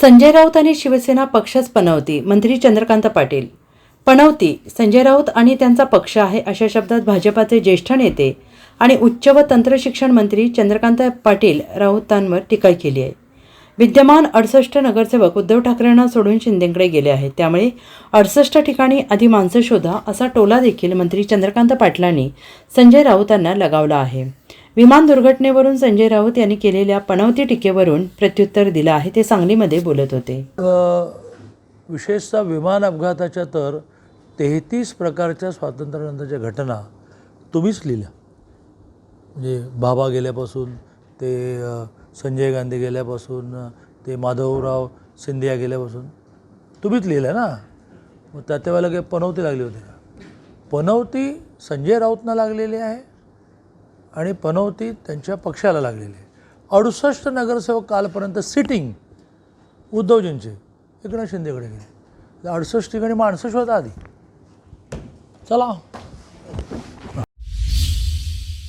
संजय राऊत आणि शिवसेना पक्षच पनवती मंत्री चंद्रकांत पाटील. पनवती संजय राऊत आणि त्यांचा पक्ष आहे अशा शब्दात भाजपाचे ज्येष्ठ नेते आणि उच्च व तंत्रशिक्षण मंत्री चंद्रकांत पाटील राऊतांवर टीका केली आहे. विद्यमान अडसष्ट नगरसेवक उद्धव ठाकरेंना सोडून शिंदेकडे गेले आहेत. त्यामुळे अडसष्ट ठिकाणी आधी माणसं शोधा असा टोला देखील मंत्री चंद्रकांत पाटलांनी संजय राऊतांना लगावला आहे. विमान दुर्घटनेवरून संजय राऊत यांनी केलेल्या पनवती टीकेवरून प्रत्युत्तर दिलं आहे ते सांगलीमध्ये बोलत होते. विशेषतः विमान अपघाताच्या तर तेहतीस प्रकारच्या स्वातंत्र्यानंतरच्या घटना तुम्हीच लिहिल्या. म्हणजे बाबा गेल्यापासून ते संजय गांधी गेल्यापासून ते माधवराव सिंधिया गेल्यापासून तुम्हीच लिहिलं ना? मग त्या तेव्हा काही पनवती लागली होती का? पनवती संजय राऊतना लागलेली आहे आणि पनवती त्यांच्या पक्षाला लागलेली आहे. अडुसष्ट नगरसेवक कालपर्यंत सिटिंग उद्धवजींचे एकनाथ शिंदेकडे गेले. अडुसष्ट ठिकाणी माणसं शोधा आधी. चला.